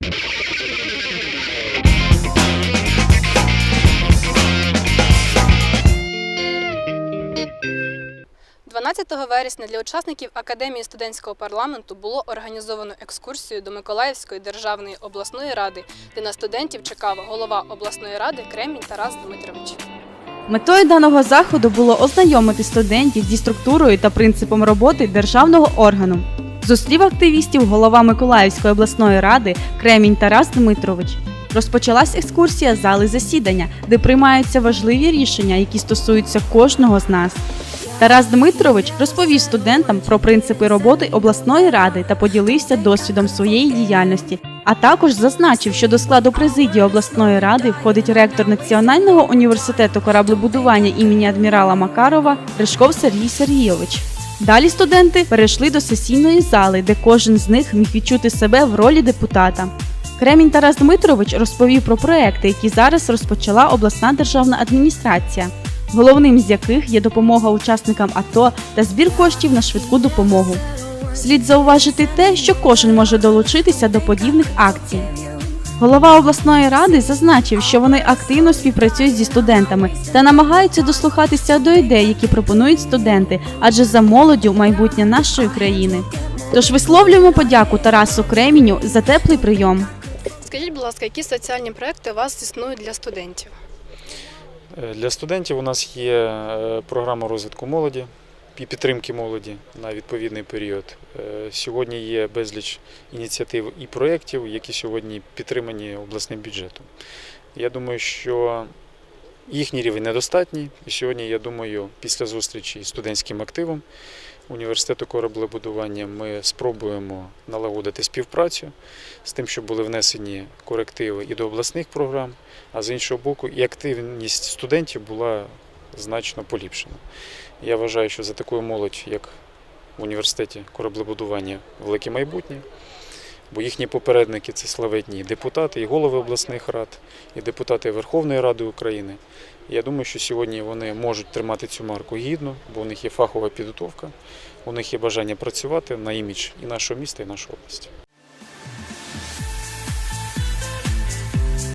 – 12 вересня для учасників Академії студентського парламенту було організовано екскурсію до Миколаївської державної обласної ради, де на студентів чекав голова обласної ради Кремінь Тарас Дмитрович. Метою даного заходу було ознайомити студентів зі структурою та принципом роботи державного органу. Зустрів активістів голова Миколаївської обласної ради Кремінь Тарас Дмитрович. Розпочалась екскурсія зали засідання, де приймаються важливі рішення, які стосуються кожного з нас. Тарас Дмитрович розповів студентам про принципи роботи обласної ради та поділився досвідом своєї діяльності, а також зазначив, що до складу президії обласної ради входить ректор Національного університету кораблебудування імені адмірала Макарова Ришков Сергій Сергійович. Далі студенти перейшли до сесійної зали, де кожен з них міг відчути себе в ролі депутата. Кремінь Тарас Дмитрович розповів про проекти, які зараз розпочала обласна державна адміністрація, головним з яких є допомога учасникам АТО та збір коштів на швидку допомогу. Слід зауважити те, що кожен може долучитися до подібних акцій. Голова обласної ради зазначив, що вони активно співпрацюють зі студентами та намагаються дослухатися до ідей, які пропонують студенти, адже за молоддю майбутнє нашої країни. Тож висловлюємо подяку Тарасу Креміню за теплий прийом. Скажіть, будь ласка, які соціальні проекти у вас існують для студентів? Е, Для студентів у нас є е, програма розвитку молоді і підтримки молоді на відповідний період. Е, Сьогодні є безліч ініціатив і проєктів, які сьогодні підтримані обласним бюджетом. Я думаю, що їхній рівень недостатній. І сьогодні, я думаю, після зустрічі з студентським активом університету кораблебудування ми спробуємо налагодити співпрацю з тим, щоб були внесені корективи і до обласних програм, а з іншого боку, і активність студентів була значно поліпшена. Я вважаю, що за такою молодь, як в університеті кораблебудування, велике майбутнє, бо їхні попередники це славетні депутати, і голови обласних рад, і депутати Верховної Ради України. Я думаю, що сьогодні вони можуть тримати цю марку гідно, бо у них є фахова підготовка, у них є бажання працювати на імідж і нашого міста, і нашої області.